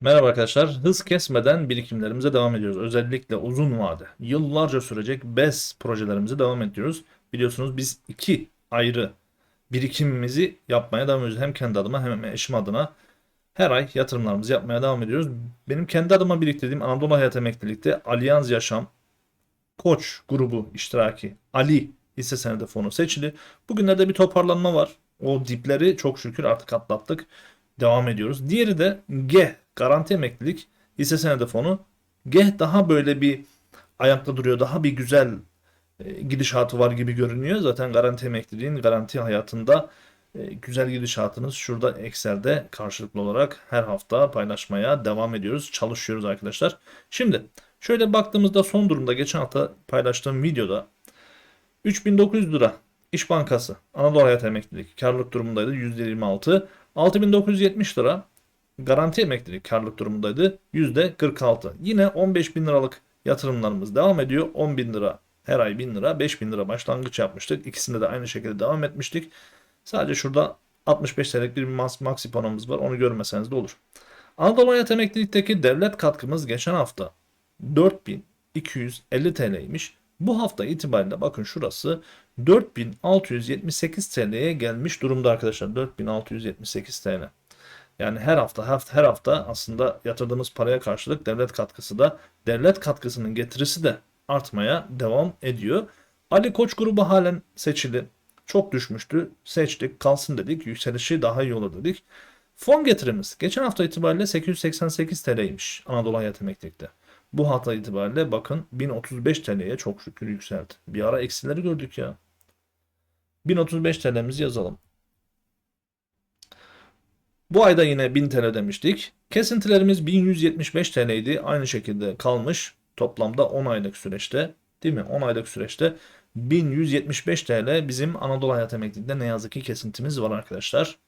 Merhaba arkadaşlar. Hız kesmeden birikimlerimize devam ediyoruz. Özellikle uzun vade, yıllarca sürecek BES projelerimize devam ediyoruz. Biliyorsunuz biz iki ayrı birikimimizi yapmaya devam ediyoruz. Hem kendi adıma hem eşim adına her ay yatırımlarımızı yapmaya devam ediyoruz. Benim kendi adıma biriktirdiğim Anadolu Hayat Emeklilik'te Allianz Yaşam Koç grubu iştiraki Ali hisse senedi fonu seçili. Bugünlerde bir toparlanma var. O dipleri çok şükür artık atlattık. Devam ediyoruz. Diğeri de G Garanti Emeklilik hisse senedi fonu. G daha böyle bir ayakta duruyor. Daha bir güzel e, gidişatı var gibi görünüyor. Zaten garanti emekliliğin garanti hayatında e, güzel gidişatınız şurada Excel'de karşılıklı olarak her hafta paylaşmaya devam ediyoruz. Çalışıyoruz arkadaşlar. Şimdi şöyle baktığımızda son durumda geçen hafta paylaştığım videoda 3900 lira İş Bankası Anadolu Hayat Emeklilik karlılık durumundaydı %26. 6970 lira garanti emeklilik karlılık durumundaydı %46. Yine 15 bin liralık yatırımlarımız devam ediyor. 10 bin lira her ay 1000 lira 5000 lira başlangıç yapmıştık. İkisinde de aynı şekilde devam etmiştik. Sadece şurada 65 TL'lik bir maxi panomuz var. Onu görmeseniz de olur. Anadolu Hayat Emeklilikteki devlet katkımız geçen hafta 4250 TL'ymiş. Bu hafta itibariyle bakın şurası 4678 TL'ye gelmiş durumda arkadaşlar. 4678 TL. Yani her hafta hafta her hafta aslında yatırdığımız paraya karşılık devlet katkısı da devlet katkısının getirisi de artmaya devam ediyor. Ali Koç grubu halen seçili. Çok düşmüştü. Seçtik, kalsın dedik. Yükselişi daha iyi olur dedik. Fon getirimiz geçen hafta itibariyle 888 TL'ymiş Anadolu Hayat Emeklilik'te. Bu hafta itibariyle bakın 1035 TL'ye çok şükür yükseldi. Bir ara eksileri gördük ya. 1035 TL'mizi yazalım. Bu ayda yine 1000 TL demiştik. Kesintilerimiz 1175 TL'ydi. Aynı şekilde kalmış. Toplamda 10 aylık süreçte değil mi? 10 aylık süreçte 1175 TL bizim Anadolu Hayat Emeklilik'te ne yazık ki kesintimiz var arkadaşlar.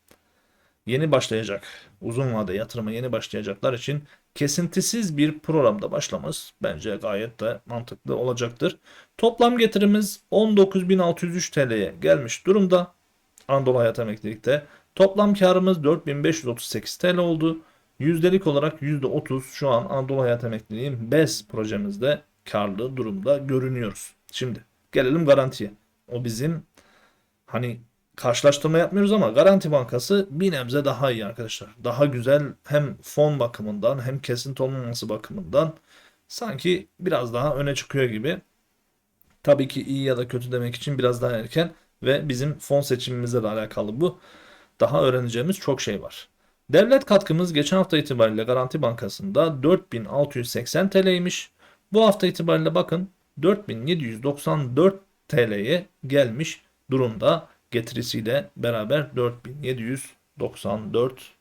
Yeni başlayacak uzun vade yatırıma yeni başlayacaklar için kesintisiz bir programda başlamamız bence gayet de mantıklı olacaktır. Toplam getirimiz 19.603 TL'ye gelmiş durumda. Anadolu Hayat Emeklilik'te Toplam karımız 4538 TL oldu. Yüzdelik olarak %30 şu an Anadolu Hayat Emekliliğin BES projemizde karlı durumda görünüyoruz. Şimdi gelelim garantiye. O bizim hani karşılaştırma yapmıyoruz ama Garanti Bankası bir nebze daha iyi arkadaşlar. Daha güzel hem fon bakımından hem kesinti olmaması bakımından sanki biraz daha öne çıkıyor gibi. Tabii ki iyi ya da kötü demek için biraz daha erken ve bizim fon seçimimizle de alakalı bu daha öğreneceğimiz çok şey var. Devlet katkımız geçen hafta itibariyle Garanti Bankası'nda 4680 TL'ymiş. Bu hafta itibariyle bakın 4794 TL'ye gelmiş durumda getirisiyle beraber 4794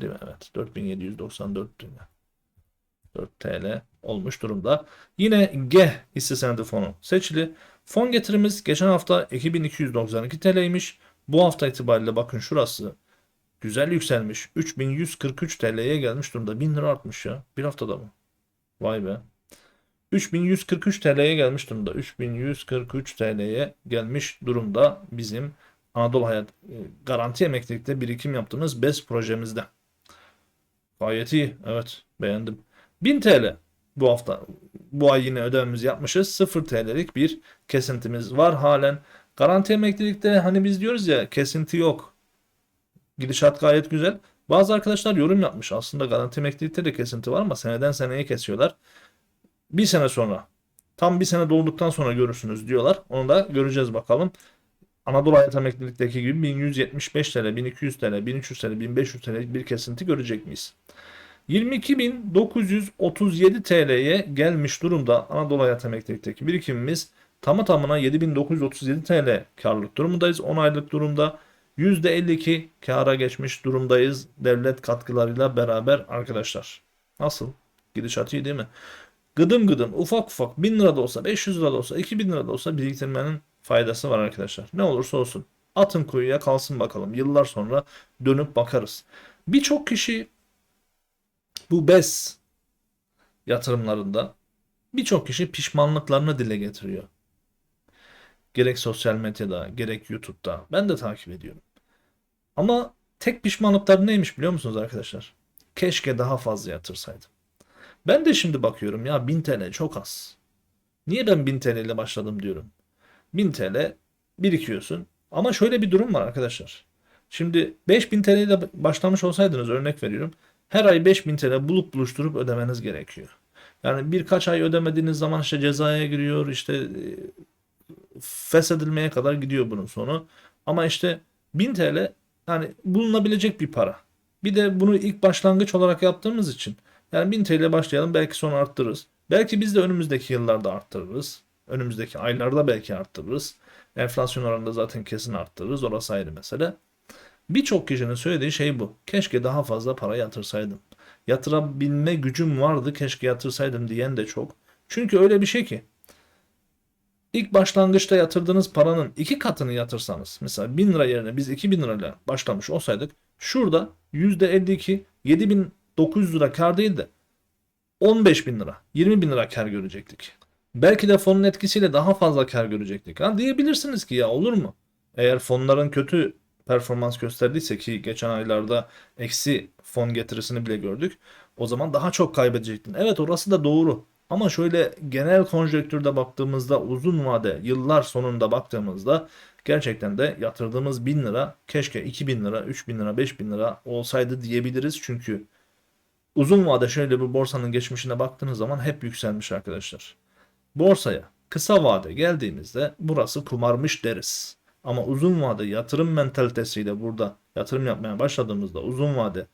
değil mi? Evet 4794 değil mi? 4 TL olmuş durumda. Yine G hisse senedi fonu seçili. Fon getirimiz geçen hafta 2292 TL'ymiş. Bu hafta itibariyle bakın şurası güzel yükselmiş. 3143 TL'ye gelmiş durumda. 1000 lira artmış ya. Bir haftada mı? Vay be. 3143 TL'ye gelmiş durumda. 3143 TL'ye gelmiş durumda bizim Anadolu Hayat e, Garanti Emeklilikte birikim yaptığımız BES projemizde. Gayet iyi. Evet beğendim. 1000 TL bu hafta bu ay yine ödememizi yapmışız. 0 TL'lik bir kesintimiz var halen. Garanti emeklilikte hani biz diyoruz ya kesinti yok. Gidişat gayet güzel. Bazı arkadaşlar yorum yapmış. Aslında garanti emeklilikte de kesinti var ama seneden seneye kesiyorlar. Bir sene sonra tam bir sene dolduktan sonra görürsünüz diyorlar. Onu da göreceğiz bakalım. Anadolu Hayat Emeklilikteki gibi 1175 TL, 1200 TL, 1300 TL, 1500 TL bir kesinti görecek miyiz? 22.937 TL'ye gelmiş durumda Anadolu Hayat Emeklilikteki birikimimiz. Tamı tamına 7937 TL karlılık durumundayız. 10 aylık durumda %52 kara geçmiş durumdayız devlet katkılarıyla beraber arkadaşlar. Nasıl? Gidişat iyi değil mi? Gıdım gıdım ufak ufak 1000 lira da olsa 500 lira da olsa 2000 lira da olsa biriktirmenin faydası var arkadaşlar. Ne olursa olsun. Atın kuyuya kalsın bakalım. Yıllar sonra dönüp bakarız. Birçok kişi bu BES yatırımlarında birçok kişi pişmanlıklarını dile getiriyor. Gerek sosyal medyada, gerek YouTube'da. Ben de takip ediyorum. Ama tek pişmanlıkları neymiş biliyor musunuz arkadaşlar? Keşke daha fazla yatırsaydım. Ben de şimdi bakıyorum ya 1000 TL çok az. Niye ben 1000 TL ile başladım diyorum. 1000 TL birikiyorsun. Ama şöyle bir durum var arkadaşlar. Şimdi 5000 TL ile başlamış olsaydınız örnek veriyorum. Her ay 5000 TL bulup buluşturup ödemeniz gerekiyor. Yani birkaç ay ödemediğiniz zaman işte cezaya giriyor, işte e, feshedilmeye kadar gidiyor bunun sonu. Ama işte 1000 TL yani bulunabilecek bir para. Bir de bunu ilk başlangıç olarak yaptığımız için yani 1000 TL başlayalım belki sonra arttırırız. Belki biz de önümüzdeki yıllarda arttırırız. Önümüzdeki aylarda belki arttırırız. Enflasyon oranında zaten kesin arttırırız. Orası ayrı mesele. Birçok kişinin söylediği şey bu. Keşke daha fazla para yatırsaydım. Yatırabilme gücüm vardı keşke yatırsaydım diyen de çok. Çünkü öyle bir şey ki İlk başlangıçta yatırdığınız paranın iki katını yatırsanız mesela 1000 lira yerine biz 2000 lirayla başlamış olsaydık şurada %52 7900 lira kar değil de 15 bin lira 20 bin lira kar görecektik. Belki de fonun etkisiyle daha fazla kar görecektik. Ha diyebilirsiniz ki ya olur mu? Eğer fonların kötü performans gösterdiyse ki geçen aylarda eksi fon getirisini bile gördük. O zaman daha çok kaybedecektin. Evet orası da doğru. Ama şöyle genel konjonktürde baktığımızda uzun vade yıllar sonunda baktığımızda gerçekten de yatırdığımız 1000 lira keşke 2000 lira, 3000 lira, 5000 lira olsaydı diyebiliriz. Çünkü uzun vade şöyle bir borsanın geçmişine baktığınız zaman hep yükselmiş arkadaşlar. Borsaya kısa vade geldiğimizde burası kumarmış deriz. Ama uzun vade yatırım mentalitesiyle burada yatırım yapmaya başladığımızda uzun vade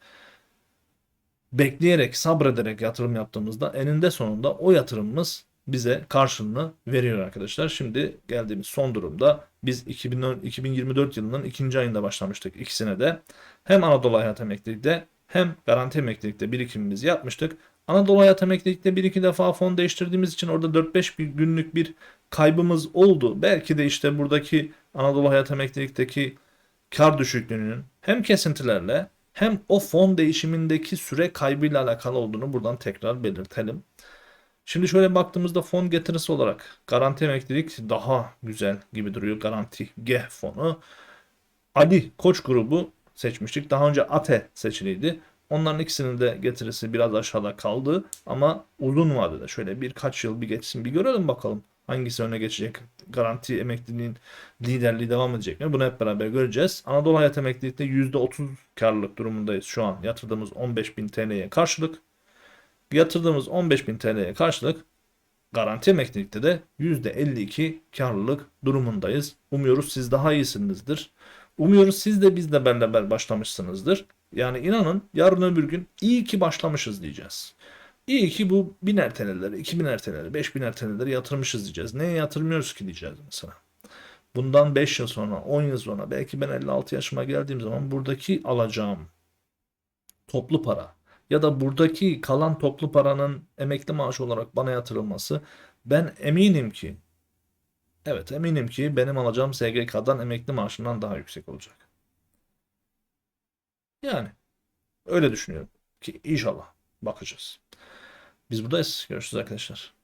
bekleyerek, sabrederek yatırım yaptığımızda eninde sonunda o yatırımımız bize karşılığını veriyor arkadaşlar. Şimdi geldiğimiz son durumda biz 2010, 2024 yılının ikinci ayında başlamıştık ikisine de. Hem Anadolu Hayat Emeklilik'te hem Garanti Emeklilik'te birikimimizi yapmıştık. Anadolu Hayat Emeklilik'te bir iki defa fon değiştirdiğimiz için orada 4-5 bir günlük bir kaybımız oldu. Belki de işte buradaki Anadolu Hayat Emeklilik'teki kar düşüklüğünün hem kesintilerle hem o fon değişimindeki süre kaybıyla alakalı olduğunu buradan tekrar belirtelim. Şimdi şöyle baktığımızda fon getirisi olarak garanti emeklilik daha güzel gibi duruyor. Garanti G fonu. Ali Koç grubu seçmiştik. Daha önce ATE seçiliydi. Onların ikisinin de getirisi biraz aşağıda kaldı. Ama uzun vadede şöyle birkaç yıl bir geçsin bir görelim bakalım. Hangisi öne geçecek? Garanti emekliliğin liderliği devam edecek mi? Bunu hep beraber göreceğiz. Anadolu Hayat Emeklilik'te %30 karlılık durumundayız şu an. Yatırdığımız 15.000 TL'ye karşılık. Yatırdığımız 15.000 TL'ye karşılık garanti emeklilikte de %52 karlılık durumundayız. Umuyoruz siz daha iyisinizdir. Umuyoruz siz de bizle beraber başlamışsınızdır. Yani inanın yarın öbür gün iyi ki başlamışız diyeceğiz. İyi ki bu 1000 TL'leri, 2000 TL'leri, 5000 TL'leri yatırmışız diyeceğiz. Neye yatırmıyoruz ki diyeceğiz mesela. Bundan 5 yıl sonra, 10 yıl sonra belki ben 56 yaşıma geldiğim zaman buradaki alacağım toplu para ya da buradaki kalan toplu paranın emekli maaşı olarak bana yatırılması ben eminim ki evet eminim ki benim alacağım SGK'dan emekli maaşından daha yüksek olacak. Yani öyle düşünüyorum ki inşallah bakacağız. Biz buradayız. Görüşürüz arkadaşlar.